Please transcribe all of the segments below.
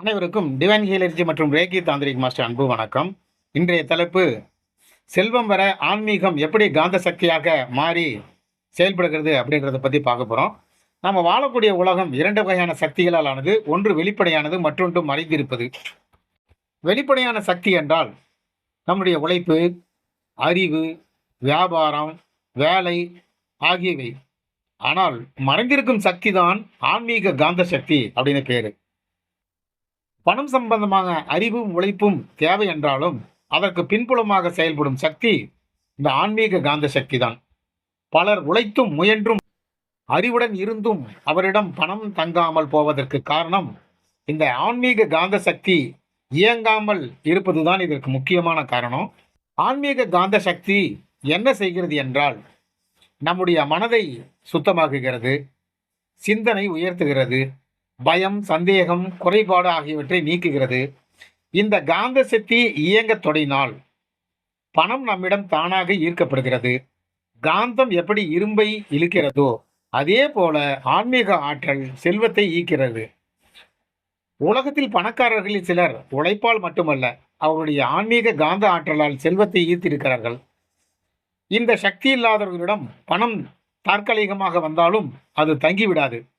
அனைவருக்கும் டிவைன் ஹீலர்ஜி மற்றும் Reiki tantric master அன்பு வணக்கம். இன்றைய தலைப்பு செல்வம் வர ஆன்மீகம் எப்படி காந்த சக்தியாக மாறி செயல்படுகிறது அப்படின்றத பற்றி பார்க்க போகிறோம் நம்ம வாழக்கூடிய உலகம் இரண்டு வகையான சக்திகளால் ஆனது ஒன்று வெளிப்படையானது மற்றொன்று மறைந்திருப்பது. வெளிப்படையான சக்தி என்றால் நம்முடைய உழைப்பு அறிவு வியாபாரம் வேலை ஆகியவை. ஆனால் மறைந்திருக்கும் சக்தி தான் ஆன்மீக காந்த சக்தி அப்படின்னு பேர். பணம் சம்பந்தமான அறிவும் உழைப்பும் தேவை என்றாலும் அதற்கு பின்புலமாக செயல்படும் சக்தி இந்த ஆன்மீக காந்த சக்தி தான் பலர் உழைத்தும் முயன்றும் அறிவுடன் இருந்தும் அவரிடம் பணம் தங்காமல் போவதற்கு காரணம் இந்த ஆன்மீக காந்த சக்தி இயங்காமல் இருப்பதுதான் இதற்கு முக்கியமான காரணம். ஆன்மீக காந்த சக்தி என்ன செய்கிறது என்றால் நம்முடைய மனதை சுத்தமாக்குகிறது சிந்தனை உயர்த்துகிறது பயம் சந்தேகம் குறைபாடு ஆகியவற்றை நீக்குகிறது. இந்த காந்த சக்தி இயங்கத் தொடங்கினால் பணம் நம்மிடம் தானாக ஈர்க்கப்படுகிறது. காந்தம் எப்படி இரும்பை இழுக்கிறதோ அதே போல ஆன்மீக ஆற்றல் செல்வத்தை ஈர்க்கிறது. உலகத்தில் பணக்காரர்களில் சிலர் உழைப்பால் மட்டுமல்ல அவருடைய ஆன்மீக காந்த ஆற்றலால் செல்வத்தை ஈர்த்திருக்கிறார்கள். இந்த சக்தி இல்லாதவர்களிடம் பணம் தற்காலிகமாக வந்தாலும் அது தங்கிவிடாது.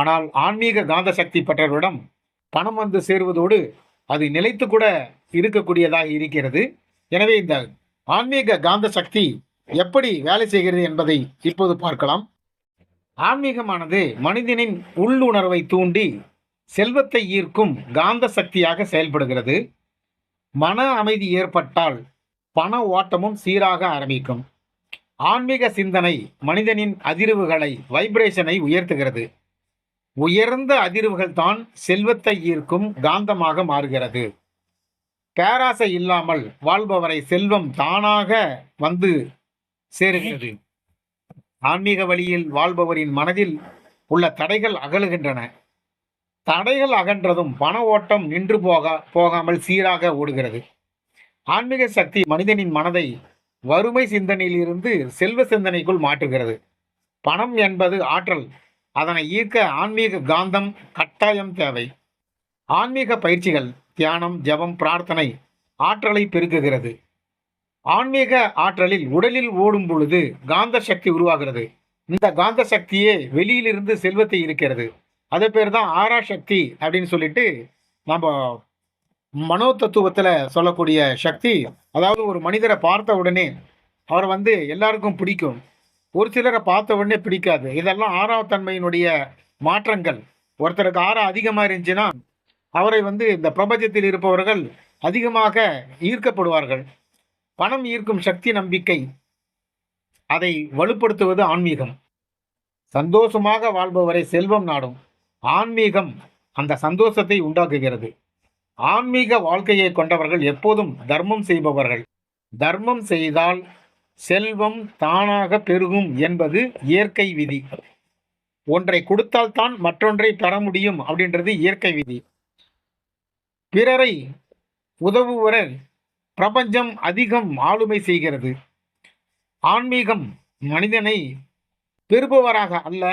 ஆனால் ஆன்மீக காந்த சக்தி பெற்றவரிடம் பணம் வந்து சேருவதோடு அது நிலைத்து கூட இருக்கக்கூடியதாக இருக்கிறது. எனவே இந்த ஆன்மீக காந்த சக்தி எப்படி வேலை செய்கிறது என்பதை இப்போது பார்க்கலாம். ஆன்மீகமானது மனிதனின் உள்ளுணர்வை தூண்டி செல்வத்தை ஈர்க்கும் காந்த சக்தியாக செயல்படுகிறது. மன அமைதி ஏற்பட்டால் பண ஓட்டமும் சீராக ஆரம்பிக்கும். ஆன்மீக சிந்தனை மனிதனின் அதிர்வுகளை வைப்ரேஷனை உயர்த்துகிறது. உயர்ந்த அதிர்வுகள் தான் செல்வத்தை ஈர்க்கும் காந்தமாக மாறுகிறது. பேராசை இல்லாமல் வாழ்பவரை செல்வம் தானாக வந்து சேருகிறது. ஆன்மீக வழியில் வாழ்பவரின் மனதில் உள்ள தடைகள் அகலுகின்றன. தடைகள் அகன்றதும் பண ஓட்டம் நின்று போக போகாமல் சீராக ஓடுகிறது. ஆன்மீக சக்தி மனிதனின் மனதை வறுமை சிந்தனையிலிருந்து செல்வ சிந்தனைக்குள் மாற்றுகிறது. பணம் என்பது ஆற்றல் அதனை ஈர்க்க ஆன்மீக காந்தம் கட்டாயம் தேவை. ஆன்மீக பயிற்சிகள் தியானம் ஜெபம் பிரார்த்தனை ஆற்றலை பெருக்குகிறது. ஆன்மீக ஆற்றலில் உடலில் ஓடும் பொழுது காந்த சக்தி உருவாகிறது. இந்த காந்த சக்தியே வெளியிலிருந்து செல்வத்தை இருக்கிறது அது பேர் தான் ஆரா சக்தி அப்படின்னு சொல்லிட்டு நம்ம மனோ தத்துவத்தில் சொல்லக்கூடிய சக்தி அதாவது ஒரு மனிதரை பார்த்த உடனே அவரை வந்து எல்லாருக்கும் பிடிக்கும். ஒரு சிலரை பார்த்த உடனே பிடிக்காது. இதெல்லாம் ஆறாவது தன்மையினுடைய மாற்றங்கள். ஒருத்தருக்கு ஆறா அதிகமாக இருந்துச்சுன்னா அவரை வந்து இந்த பிரபஞ்சத்தில் இருப்பவர்கள் அதிகமாக ஈர்க்கப்படுவார்கள். பணம் ஈர்க்கும் சக்தி நம்பிக்கை அதை வலுப்படுத்துவது ஆன்மீகம். சந்தோஷமாக வாழ்பவரை செல்வம் நாடும். ஆன்மீகம் அந்த சந்தோஷத்தை உண்டாக்குகிறது. ஆன்மீக வாழ்க்கையை கொண்டவர்கள் எப்போதும் தர்மம் செய்பவர்கள். தர்மம் செய்தால் செல்வம் தானாக பெருகும் என்பது இயற்கை விதி. ஒன்றை கொடுத்தால்தான் மற்றொன்றை பெற முடியும் அப்படின்றது இயற்கை விதி. பிறரை உதவுவரர் பிரபஞ்சம் அதிகம் ஆளுமை செய்கிறது. ஆன்மீகம் மனிதனை பெறுபவராக அல்ல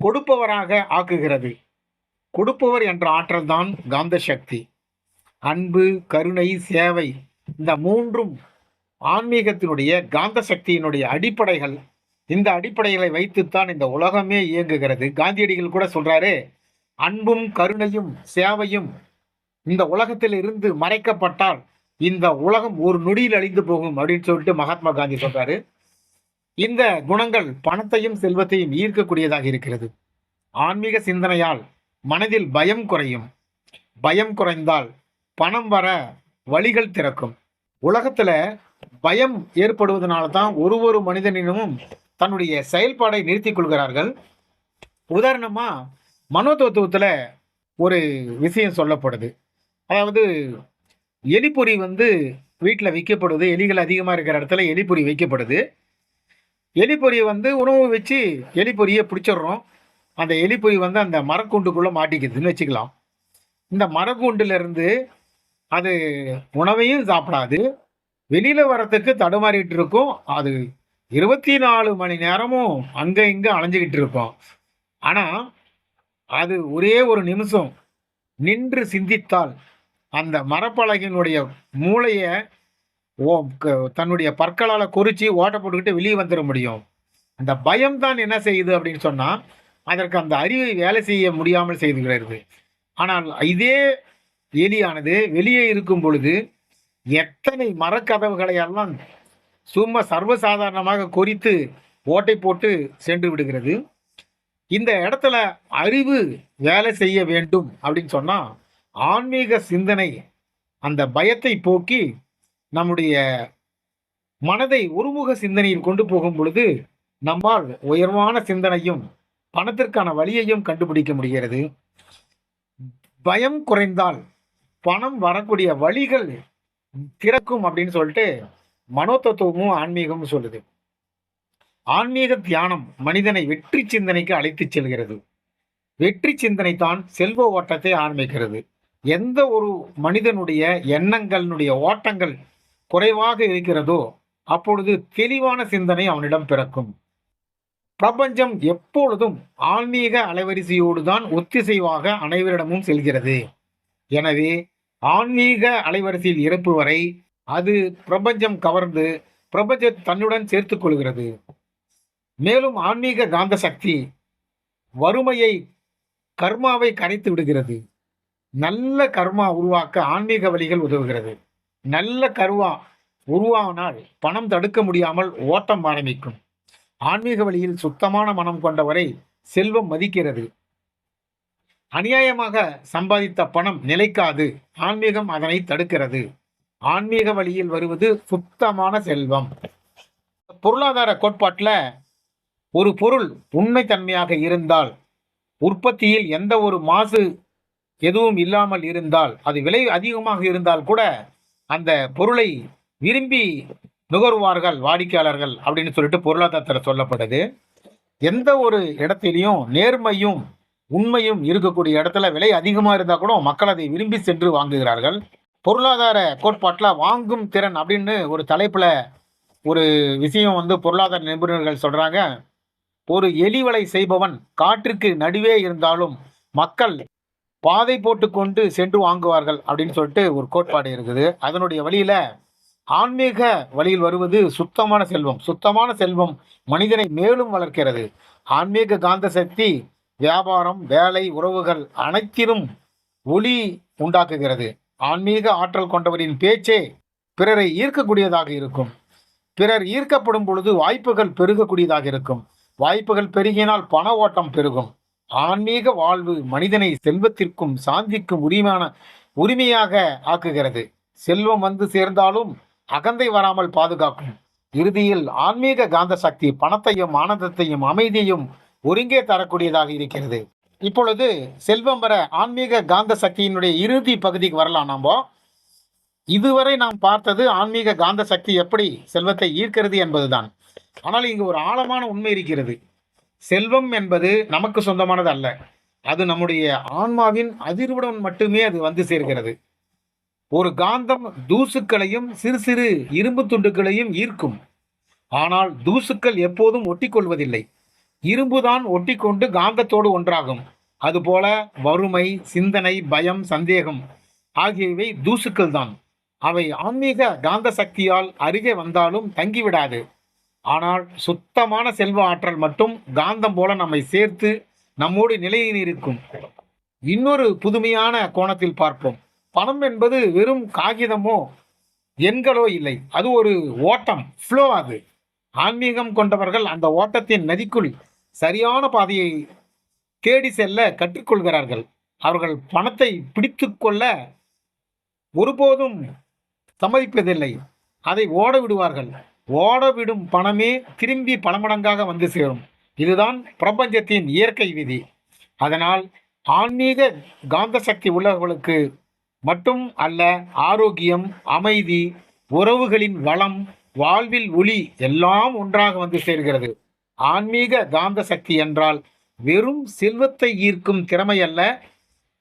கொடுப்பவராக ஆக்குகிறது. கொடுப்பவர் என்ற ஆற்றல் தான் காந்த சக்தி அன்பு கருணை சேவை இந்த மூன்றும் ஆன்மீகத்தினுடைய காந்த சக்தியினுடைய அடிப்படைகள் இந்த அடிப்படைகளை வைத்துத்தான் இந்த உலகமே இயங்குகிறது. காந்தியடிகள் கூட சொல்றாரு அன்பும் கருணையும் சேவையும் இந்த உலகத்தில் இருந்து மறைக்கப்பட்டால் இந்த உலகம் ஒரு நொடியில் அழிந்து போகும் அப்படின்னு சொல்லிட்டு மகாத்மா காந்தி சொல்றாரு. இந்த குணங்கள் பணத்தையும் செல்வத்தையும் ஈர்க்கக்கூடியதாக இருக்கிறது. ஆன்மீக சிந்தனையால் மனதில் பயம் குறையும். பயம் குறைந்தால் பணம் வர வழிகள் திறக்கும். உலகத்துல பயம் ஏற்படுவதனால தான் ஒரு ஒரு மனிதனிடமும் தன்னுடைய செயல்பாடை நிறுத்திக் கொள்கிறார்கள். உதாரணமாக மனோ ஒரு விஷயம் சொல்லப்படுது. அதாவது எலிப்பொறி வந்து வீட்டில் வைக்கப்படுது எலிகள் அதிகமாக இருக்கிற இடத்துல எலிப்பொறி வைக்கப்படுது. எலிப்பொறியை வந்து உணவு வச்சு எலிப்பொறியை பிடிச்சிடுறோம். அந்த எலிப்பொறி வந்து அந்த மரக்கூண்டுக்குள்ளே மாட்டிக்குதுன்னு வச்சுக்கலாம். இந்த மரக்கூண்டுலேருந்து அது உணவையும் சாப்பிடாது. வெளியில் வரத்துக்கு தடுமாறிட்டு இருக்கும். அது இருபத்தி நாலு மணி நேரமும் அங்கே இங்கே அலைஞ்சிக்கிட்டு இருக்கும். ஆனால் அது ஒரே ஒரு நிமிஷம் நின்று சிந்தித்தால் அந்த மரப்பலகினுடைய மூளையை ஓ க- தன்னுடைய பற்களால் குறித்து ஓட்ட போட்டுக்கிட்டு வெளியே வந்துட முடியும். அந்த பயம் தான் என்ன செய்யுது அப்படின்னு சொன்னால் அதற்கு அந்த அறிவை வேலை செய்ய முடியாமல் செய்துகிறது ஆனால் இதே எலியானது வெளியே இருக்கும் பொழுது எத்தனை மரக்கதவுகளை எல்லாம் சும்மா சர்வசாதாரணமாக குறித்து ஓட்டை போட்டு சென்று விடுகிறது. இந்த இடத்துல அறிவு வேலை செய்ய வேண்டும் அப்படின்னு சொன்னால் ஆன்மீக சிந்தனை அந்த பயத்தை போக்கி நம்முடைய மனதை ஒருமுக சிந்தனையில் கொண்டு போகும் பொழுது நம்மால் உயர்வான சிந்தனையும் பணத்திற்கான வழியையும் கண்டுபிடிக்க முடிகிறது. பயம் குறைந்தால் பணம் வரக்கூடிய வழிகள் திறக்கும் அப்படின்னு சொல்லிட்டு மனோதத்துவமும் ஆன்மீகமும் சொல்லுது. ஆன்மீக தியானம் மனிதனை வெற்றி சிந்தனைக்கு அழைத்துச் செல்கிறது. வெற்றி சிந்தனை தான் செல்வ ஓட்டத்தை ஆரம்பிக்கிறது. எந்த ஒரு மனிதனுடைய எண்ணங்களினுடைய ஓட்டங்கள் குறைவாக இருக்கிறதோ அப்பொழுது தெளிவான சிந்தனை அவனிடம் பிறக்கும். பிரபஞ்சம் எப்பொழுதும் ஆன்மீக அலைவரிசையோடு தான் ஒத்திசைவாக அனைவரிடமும் செல்கிறது. எனவே ஆன்மீக அலைவரிசையில் இறப்பு வரை அது பிரபஞ்சம் கவர்ந்து பிரபஞ்ச தன்னுடன் சேர்த்து கொள்கிறது. மேலும் ஆன்மீக காந்த சக்தி வறுமையை கர்மாவை கரைத்து விடுகிறது. நல்ல கர்மா உருவாக்க ஆன்மீக வழிகள் உதவுகிறது. நல்ல கர்வா உருவானால் பணம் தடுக்க முடியாமல் ஓட்டம் ஆரம்பிக்கும். ஆன்மீக வழியில் சுத்தமான மனம் கொண்டவரை செல்வம் மதிக்கிறது. அநியாயமாக சம்பாதித்த பணம் நிலைக்காது. ஆன்மீகம் அதனை தடுக்கிறது. ஆன்மீக வழியில் வருவது சுத்தமான செல்வம். பொருளாதார கோட்பாட்டில் ஒரு பொருள் உண்மைத்தன்மையாக இருந்தால் உற்பத்தியில் எந்த ஒரு மாசு எதுவும் இல்லாமல் இருந்தால் அது விலை அதிகமாக இருந்தால் கூட அந்த பொருளை விரும்பி நுகர்வார்கள் வாடிக்கையாளர்கள் அப்படின்னு சொல்லிட்டு பொருளாதாரத்தில் சொல்லப்படுது. எந்த ஒரு இடத்திலையும் நேர்மையும் உண்மையும் இருக்கக்கூடிய இடத்துல விலை அதிகமாக இருந்தால் கூட மக்கள் அதை விரும்பி சென்று வாங்குகிறார்கள். பொருளாதார கோட்பாட்டில் வாங்கும் திறன் அப்படின்னு ஒரு தலைப்பில் ஒரு விஷயம் வந்து பொருளாதார நிபுணர்கள் சொல்கிறாங்க ஒரு எலிவலை செய்பவன் காற்றிற்கு நடுவே இருந்தாலும் மக்கள் பாதை போட்டுக்கொண்டு சென்று வாங்குவார்கள் அப்படின்னு சொல்லிட்டு ஒரு கோட்பாடு இருக்குது. அதனுடைய வழியில் ஆன்மீக வழியில் வருவது சுத்தமான செல்வம். சுத்தமான செல்வம் மனிதனை மேலும் வளர்க்கிறது. ஆன்மீக காந்த சக்தி வியாபாரம் வேலை உறவுகள் அனைத்திலும் ஒளி உண்டாக்குகிறது. ஆன்மீக ஆற்றல் கொண்டவரின் பேச்சே பிறரை ஈர்க்கக்கூடியதாக இருக்கும். பிறர் ஈர்க்கப்படும் பொழுது வாய்ப்புகள் பெருகக்கூடியதாக இருக்கும். வாய்ப்புகள் பெருகினால் பண ஓட்டம் பெருகும். ஆன்மீக வாழ்வு மனிதனை செல்வத்திற்கும் சாந்திக்கும் உரிமையான உரிமையாக ஆக்குகிறது. செல்வம் வந்து சேர்ந்தாலும் அகந்தை வராமல் பாதுகாக்கும். இறுதியில் ஆன்மீக காந்த சக்தி பணத்தையும் ஆனந்தத்தையும் அமைதியையும் ஒருங்கே தரக்கூடியதாக இருக்கிறது. இப்பொழுது செல்வம் வர ஆன்மீக காந்த சக்தியினுடைய இறுதி பகுதிக்கு வரலாம் நாம. இதுவரை நாம் பார்த்தது ஆன்மீக காந்த சக்தி எப்படி செல்வத்தை ஈர்க்கிறது என்பதுதான். ஆனால் இங்கு ஒரு ஆழமான உண்மை இருக்கிறது. செல்வம் என்பது நமக்கு சொந்தமானது அல்ல. அது நம்முடைய ஆன்மாவின் அதிர்வுடன் மட்டுமே அது வந்து சேர்கிறது. ஒரு காந்தம் தூசுக்களையும் சிறு சிறு இரும்பு துண்டுகளையும் ஈர்க்கும். ஆனால் தூசுக்கள் எப்போதும் ஒட்டிக்கொள்வதில்லை. இரும்புதான் ஒட்டிக்கொண்டு காந்தத்தோடு ஒன்றாகும். அதுபோல வறுமை சிந்தனை பயம் சந்தேகம் ஆகியவை தூசுக்கள் தான் அவை ஆன்மீக காந்த சக்தியால் அருகே வந்தாலும் தங்கிவிடாது. ஆனால் சுத்தமான செல்வ ஆற்றல் மட்டும் காந்தம் போல நம்மை சேர்த்து நம்மோடு நிலையில் இருக்கும். இன்னொரு புதுமையான கோணத்தில் பார்ப்போம். பணம் என்பது வெறும் காகிதமோ எண்களோ இல்லை. அது ஒரு ஓட்டம் ஃப்ளோ அது. ஆன்மீகம் கொண்டவர்கள் அந்த ஓட்டத்தின் நதிக்குள் சரியான பாதையை தேடி செல்ல கற்றுக்கொள்கிறார்கள். அவர்கள் பணத்தை பிடித்து கொள்ள ஒருபோதும் சம்மதிப்பதில்லை. அதை ஓட விடுவார்கள். ஓட விடும் பணமே திரும்பி பல மடங்காக வந்து சேரும். இதுதான் பிரபஞ்சத்தின் இயற்கை விதி. அதனால் ஆன்மீக காந்த சக்தி உள்ளவர்களுக்கு மட்டும் அல்ல ஆரோக்கியம் அமைதி உறவுகளின் வளம் வாழ்வில் ஒளி எல்லாம் ஒன்றாக வந்து சேர்கிறது. ஆன்மீக காந்த சக்தி என்றால் வெறும் செல்வத்தை ஈர்க்கும் திறமை அல்ல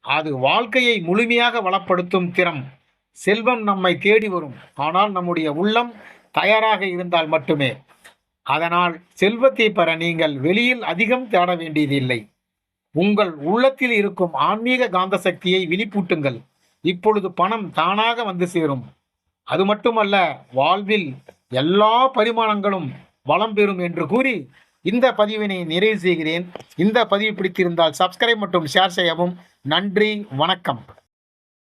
அது வாழ்க்கையை முழுமையாக வளப்படுத்தும் திறம். செல்வம் நம்மை தேடி வரும். ஆனால் நம்முடைய உள்ளம் தயாராக இருந்தால் மட்டுமே. அதனால் செல்வத்தை பெற நீங்கள் வெளியில் அதிகம் தேட வேண்டியதில்லை. உங்கள் உள்ளத்தில் இருக்கும் ஆன்மீக காந்த சக்தியை விழிப்பூட்டுங்கள் இப்பொழுது பணம் தானாக வந்து சேரும். அது மட்டுமல்ல வாழ்வில் எல்லா பரிமாணங்களும் வளம் பெறும் என்று கூறி இந்த பதிவினை நிறைவு செய்கிறேன். இந்த பதிவு பிடித்திருந்தால் சப்ஸ்கிரைப் மற்றும் ஷேர் செய்யவும். நன்றி வணக்கம்.